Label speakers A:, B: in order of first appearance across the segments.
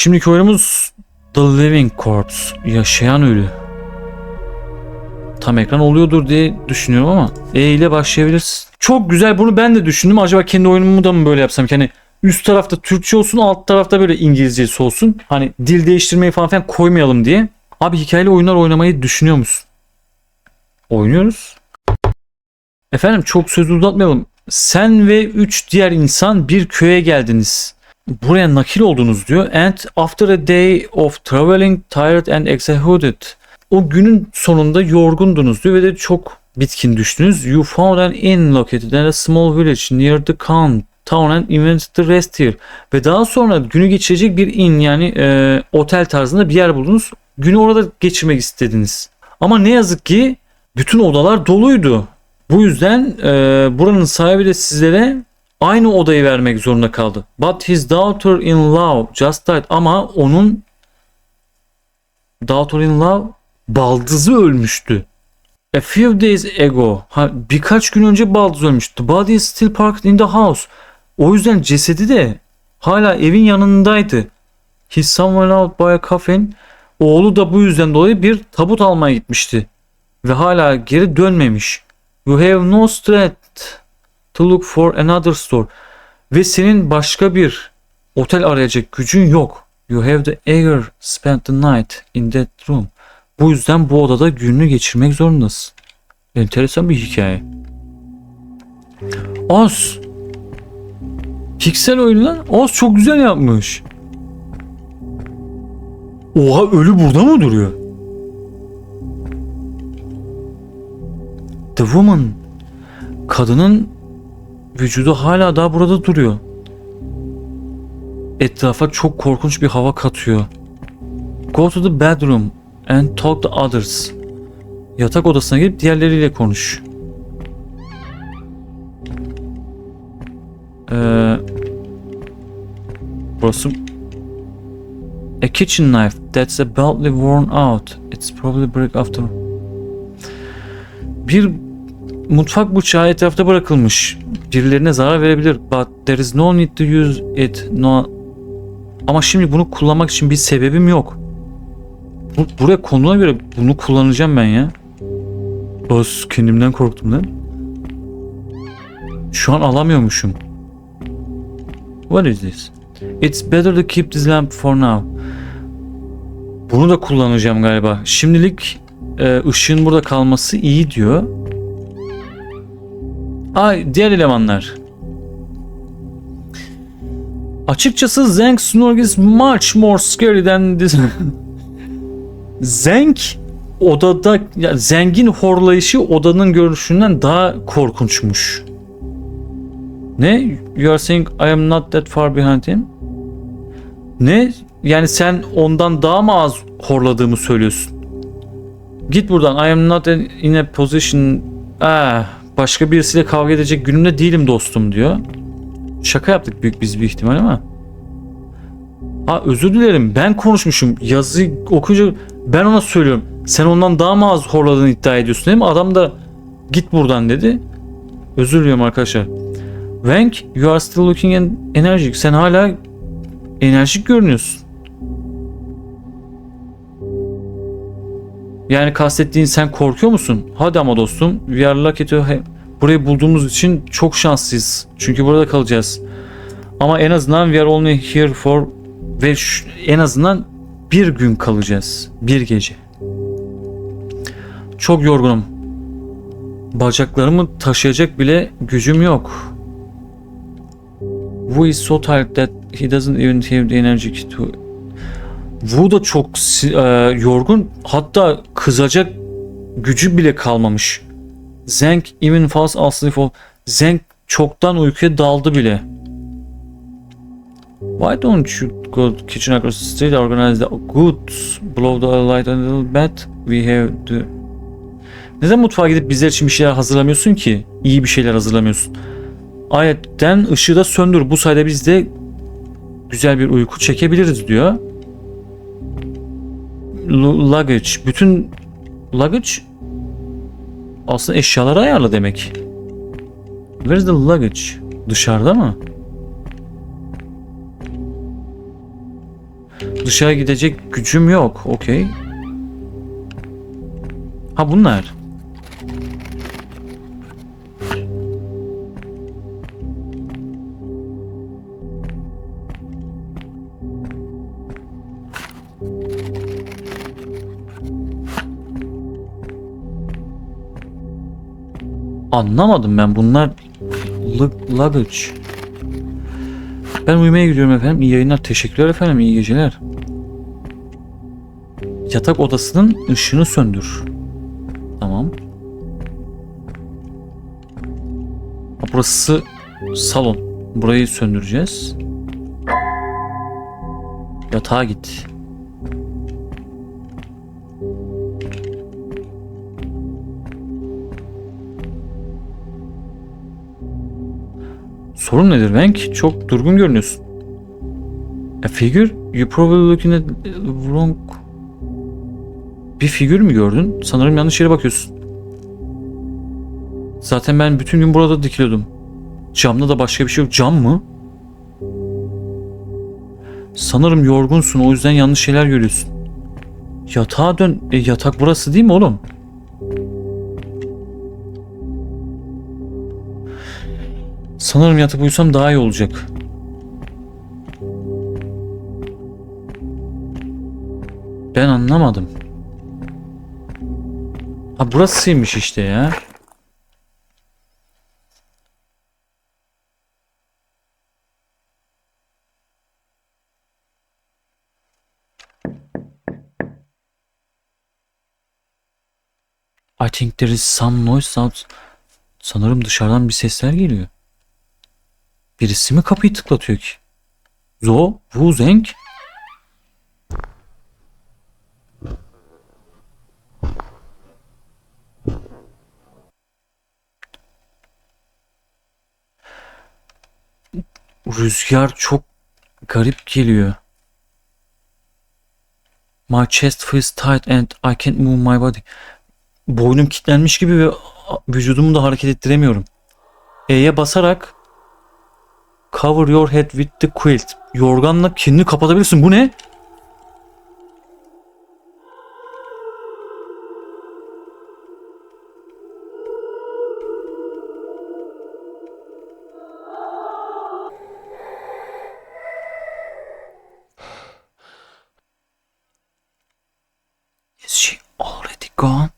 A: Şimdiki oyunumuz The Living Corpse. Yaşayan ölü. Tam ekran oluyordur diye düşünüyorum ama E ile başlayabiliriz. Çok güzel bunu ben de düşündüm. Acaba kendi oyunumu da mı böyle yapsam ki hani üst tarafta Türkçe olsun alt tarafta böyle İngilizcesi olsun. Hani dil değiştirmeyi falan filan koymayalım diye. Abi hikayeli oyunlar oynamayı düşünüyor musun? Oynuyoruz. Efendim çok sözü uzatmayalım. Sen ve 3 diğer insan bir köye geldiniz. Buraya nakil oldunuz diyor. And after a day of traveling, tired and exhausted. O günün sonunda yorgundunuz diyor ve de çok bitkin düştünüz. You found an inn located in a small village near the town. Town and invented the rest here. Ve daha sonra günü geçirecek bir inn yani e, otel tarzında bir yer buldunuz. Günü orada geçirmek istediniz. Ama ne yazık ki bütün odalar doluydu. Bu yüzden e, buranın sahibi de sizlere aynı odayı vermek zorunda kaldı. But his daughter-in-law just died. Ama onun daughter-in-law baldızı ölmüştü. A few days ago. Ha, birkaç gün önce baldız ölmüştü. The body is still parked in the house. O yüzden cesedi de hala evin yanındaydı. His someone out by a coffin. Oğlu da bu yüzden dolayı bir tabut almaya gitmişti. Ve hala geri dönmemiş. You have no strength to look for another store. Ve senin başka bir otel arayacak gücün yok. You have the eager spend the night in that room. Bu yüzden bu odada gününü geçirmek zorundasın. Enteresan bir hikaye. Oz. Piksel oyunu lan. Oz çok güzel yapmış. Oha ölü burada mı duruyor? The woman. Kadının vücudu hala daha burada duruyor. Etrafa çok korkunç bir hava katıyor. Go to the bedroom and talk to others. Yatak odasına gidip diğerleriyle konuş. Ee, burası A kitchen knife that's badly worn out. It's probably break after. Bir mutfak bıçağı etrafta bırakılmış. Birilerine zarar verebilir. But there is no need to use it. No. Ama şimdi bunu kullanmak için bir sebebim yok. Bu, buraya konduğuna göre bunu kullanacağım ben ya. Öz kendimden korktum lan. Şu an alamıyormuşum. What is this? It's better to keep this lamp for now. Bunu da kullanacağım galiba. Şimdilik e, ışığın burada kalması iyi diyor. Ay diğer elemanlar. Açıkçası Zank Snorg is much more scary than this. Zank odada ya zengin horlayışı odanın görünüşünden daha korkunçmuş. Ne? You are saying I am not that far behind him? Ne? Yani sen ondan daha mı az horladığımı söylüyorsun? Git buradan. I am not in a position... Ah, başka birisiyle kavga edecek günümde değilim dostum diyor. Şaka yaptık büyük biz bir ihtimal ama. Ha özür dilerim ben konuşmuşum. Yazı okuyunca ben ona söylüyorum. Sen ondan daha mı az horladığını iddia ediyorsun değil mi? Adam da git buradan dedi. Özür diliyorum arkadaşlar. Wang, you are still looking en- enerjik. Sen hala enerjik görünüyorsun. Yani kastettiğin sen korkuyor musun? Hadi ama dostum. We are lucky to. Burayı bulduğumuz için çok şanslıyız. Çünkü burada kalacağız. Ama en azından we are only here for... Ve en azından bir gün kalacağız. Bir gece. Çok yorgunum. Bacaklarımı taşıyacak bile gücüm yok. Wu is so tired that he doesn't even have the energy to... Wu da çok e, yorgun. Hatta kızacak gücü bile kalmamış. Zeng even falls asleep. o- Zeng çoktan uykuya daldı bile. Why don't you go to kitchen across the street, organize the goods, blow the light a little bit? We have to... Neden mutfağa gidip bizler için bir şeyler hazırlamıyorsun ki? İyi bir şeyler hazırlamıyorsun. Ayetten ışığı da söndür. Bu sayede biz de güzel bir uyku çekebiliriz diyor. Lu- Luggage. Bütün luggage aslında eşyaları ayarla demek. Where's the luggage? Dışarıda mı? Dışarı gidecek gücüm yok. Okey. Ha bunlar. Anlamadım ben bunlar Lug- luggage. Ben uyumaya gidiyorum efendim. İyi yayınlar. Teşekkürler efendim. İyi geceler. Yatak odasının ışığını söndür. Tamam. Burası salon. Burayı söndüreceğiz. Yatağa git. Sorun nedir Venk? Çok durgun görünüyorsun. A figure? You probably looking at wrong... Bir figür mü gördün? Sanırım yanlış yere bakıyorsun. Zaten ben bütün gün burada dikiliyordum. Camda da başka bir şey yok. Cam mı? Sanırım yorgunsun o yüzden yanlış şeyler görüyorsun. Yatağa dön. E, yatak burası değil mi oğlum? Sanırım yatıp uyusam daha iyi olacak. Ben anlamadım. Ha burasıymış işte ya. I think there is some noise out. Sanırım dışarıdan bir sesler geliyor. Birisi mi kapıyı tıklatıyor ki? Zo, Wu Zeng? Rüzgar çok garip geliyor. My chest feels tight and I can't move my body. Boynum kilitlenmiş gibi ve vücudumu da hareket ettiremiyorum. E'ye basarak Cover your head with the quilt. Yorganla kendini kapatabilirsin. Bu ne? Is she already gone?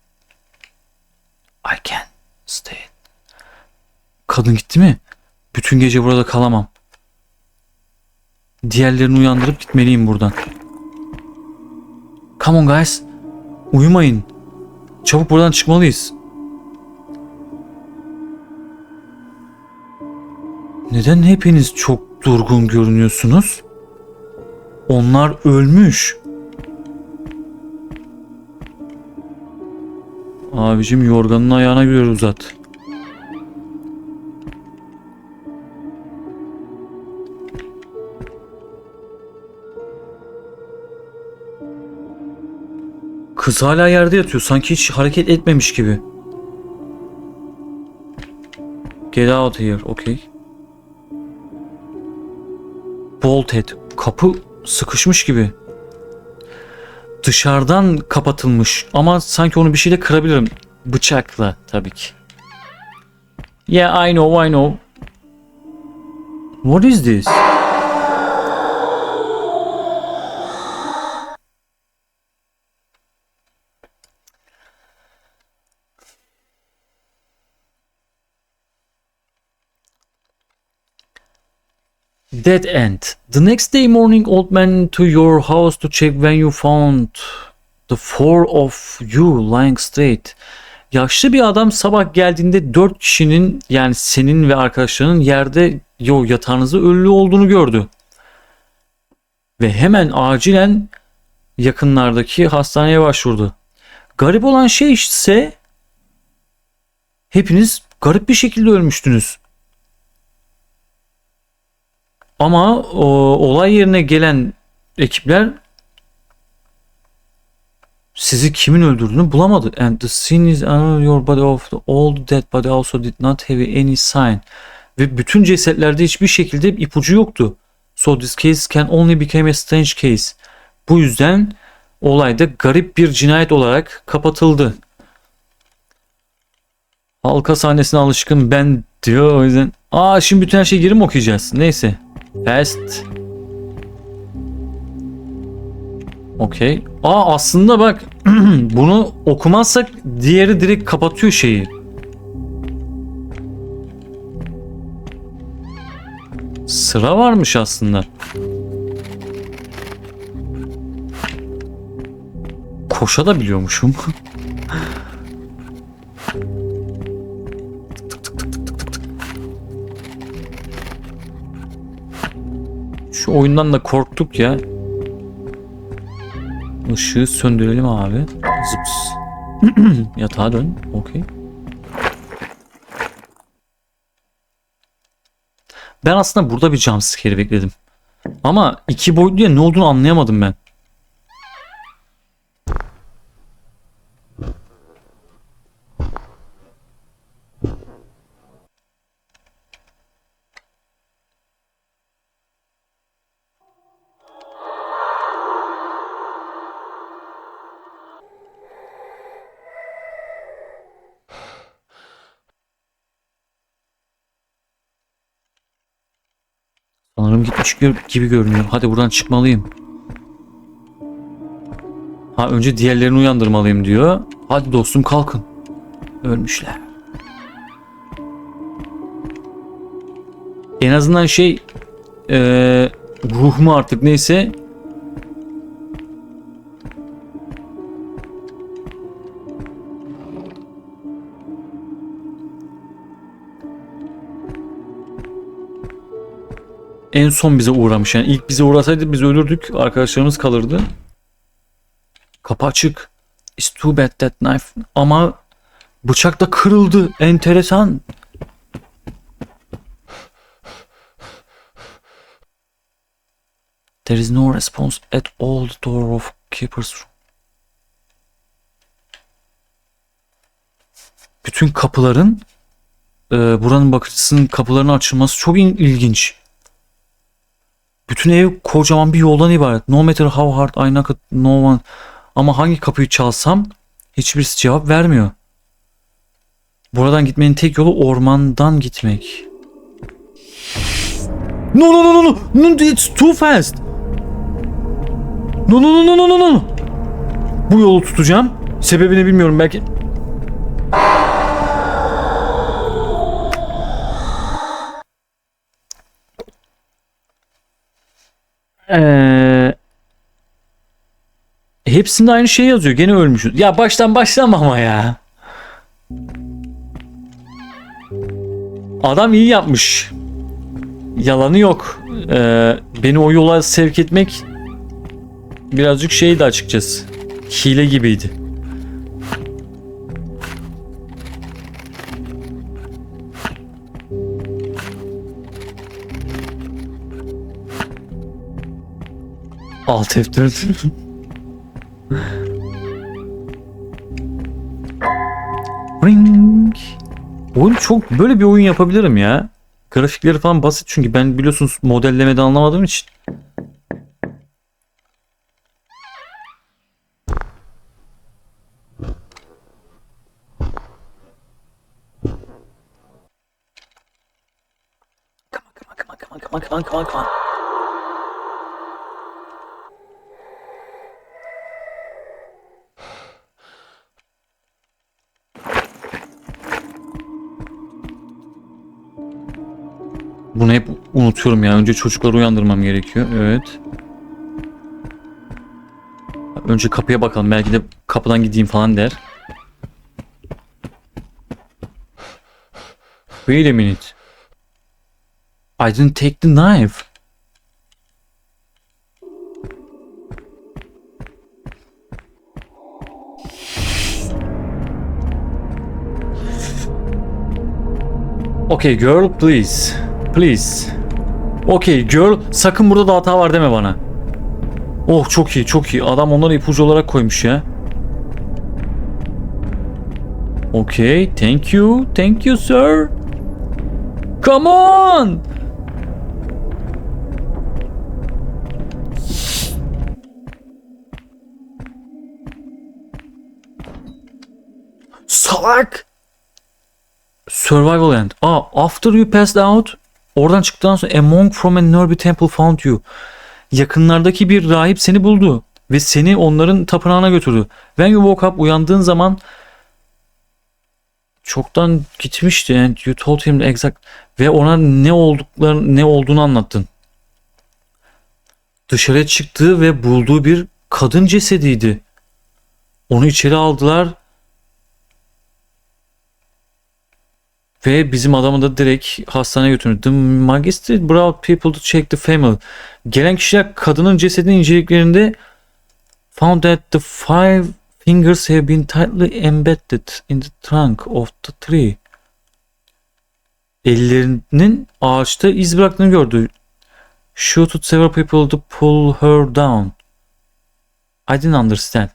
A: I can't stay. Kadın gitti mi? Bütün gece burada kalamam. Diğerlerini uyandırıp gitmeliyim buradan. Come on guys. Uyumayın. Çabuk buradan çıkmalıyız. Neden hepiniz çok durgun görünüyorsunuz? Onlar ölmüş. Abicim yorganın ayağına göre uzat. Kız hala yerde yatıyor. Sanki hiç hareket etmemiş gibi. Get out here. Okay. Bolted. Kapı sıkışmış gibi. Dışarıdan kapatılmış. Ama sanki onu bir şeyle kırabilirim. Bıçakla tabii ki. Yeah, I know, I know. What is this? Dead end. The next day morning old man to your house to check when you found the four of you lying straight. Yaşlı bir adam sabah geldiğinde dört kişinin yani senin ve arkadaşlarının yerde yo yatağınızda ölü olduğunu gördü. Ve hemen acilen yakınlardaki hastaneye başvurdu. Garip olan şey ise hepiniz garip bir şekilde ölmüştünüz. Ama o, olay yerine gelen ekipler sizi kimin öldürdüğünü bulamadı. And the scene is under your body of the old dead body also did not have any sign. Ve bütün cesetlerde hiçbir şekilde ipucu yoktu. So this case can only become a strange case. Bu yüzden olayda garip bir cinayet olarak kapatıldı. Halka sahnesine alışkın ben diyor o yüzden. Aa şimdi bütün her şeyi geri mi okuyacağız? Neyse. Fast. Okey. Aa aslında bak bunu okumazsak diğeri direkt kapatıyor şeyi. Sıra varmış aslında. Koşa da biliyormuşum. Şu oyundan da korktuk ya. Işığı söndürelim abi. Zıps. Yatağa dön. Okey. Ben aslında burada bir jumpscare bekledim. Ama iki boyutlu ya ne olduğunu anlayamadım ben. Gör- gibi görünüyor. Hadi buradan çıkmalıyım. Ha önce diğerlerini uyandırmalıyım diyor. Hadi dostum kalkın. Ölmüşler. En azından şey eee ruh mu artık neyse en son bize uğramış. Yani ilk bize uğrasaydı biz ölürdük. Arkadaşlarımız kalırdı. Kapı açık. It's too bad that knife. Ama bıçak da kırıldı. Enteresan. There is no response at all the door of keeper's room. Bütün kapıların e, buranın bakıcısının kapılarının açılması çok il- ilginç. Bütün ev kocaman bir yoldan ibaret. No matter how hard I knock no one. Ama hangi kapıyı çalsam hiçbirisi cevap vermiyor. Buradan gitmenin tek yolu ormandan gitmek. No no no no no. it's too fast. No no no no no no. Bu yolu tutacağım. Sebebini bilmiyorum belki. Ee, hepsinde aynı şey yazıyor. Gene ölmüşüz. Ya baştan başlama ama ya. Adam iyi yapmış. Yalanı yok. Ee, beni o yola sevk etmek birazcık şeydi açıkçası. Hile gibiydi. Alt F4. Ring. Oyun çok böyle bir oyun yapabilirim ya. Grafikleri falan basit çünkü ben biliyorsunuz modellemeden anlamadığım için. Come on, come on, come on, come on, come on, come on, come on, Bunu hep unutuyorum ya. Önce çocukları uyandırmam gerekiyor. Evet. Önce kapıya bakalım. Belki de kapıdan gideyim falan der. Wait a minute. I didn't take the knife. Okay girl please. Please. Okay girl sakın burada da hata var deme bana. Oh çok iyi çok iyi. Adam onları ipucu olarak koymuş ya. Okay thank you. Thank you sir. Come on. Salak. Survival End. Aa, after you passed out, oradan çıktıktan sonra a monk from a nearby temple found you. Yakınlardaki bir rahip seni buldu ve seni onların tapınağına götürdü. When you woke up, uyandığın zaman çoktan gitmişti and you told him the exact ve ona ne olduklarını ne olduğunu anlattın. Dışarıya çıktığı ve bulduğu bir kadın cesediydi. Onu içeri aldılar ve bizim adamı da direkt hastaneye götürdü. The magistrate brought people to check the family. Gelen kişiler kadının cesedini inceliklerinde found that the five fingers have been tightly embedded in the trunk of the tree. Ellerinin ağaçta iz bıraktığını gördü. Shooted several people to pull her down. I didn't understand.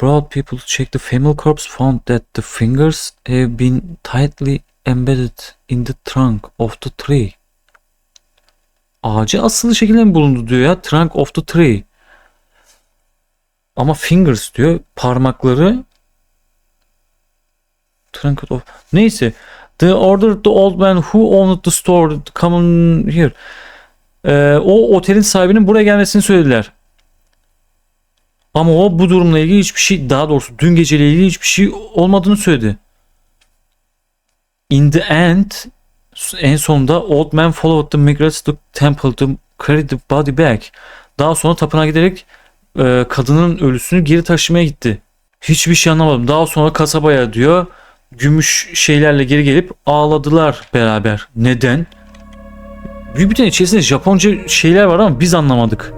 A: Brought people to check the family corpse found that the fingers have been tightly embedded in the trunk of the tree. Ağacı asılı şekilde mi bulundu diyor ya. Trunk of the tree. Ama fingers diyor. Parmakları trunk of... Neyse. The ordered the old man who owned the store to come here. Ee, o otelin sahibinin buraya gelmesini söylediler. Ama o bu durumla ilgili hiçbir şey daha doğrusu dün geceyle ilgili hiçbir şey olmadığını söyledi. In the end en sonunda old man followed the migrants to temple to carry the body back. Daha sonra tapınağa giderek e, kadının ölüsünü geri taşımaya gitti. Hiçbir şey anlamadım. Daha sonra kasabaya diyor gümüş şeylerle geri gelip ağladılar beraber. Neden? Büyük bir içerisinde Japonca şeyler var ama biz anlamadık.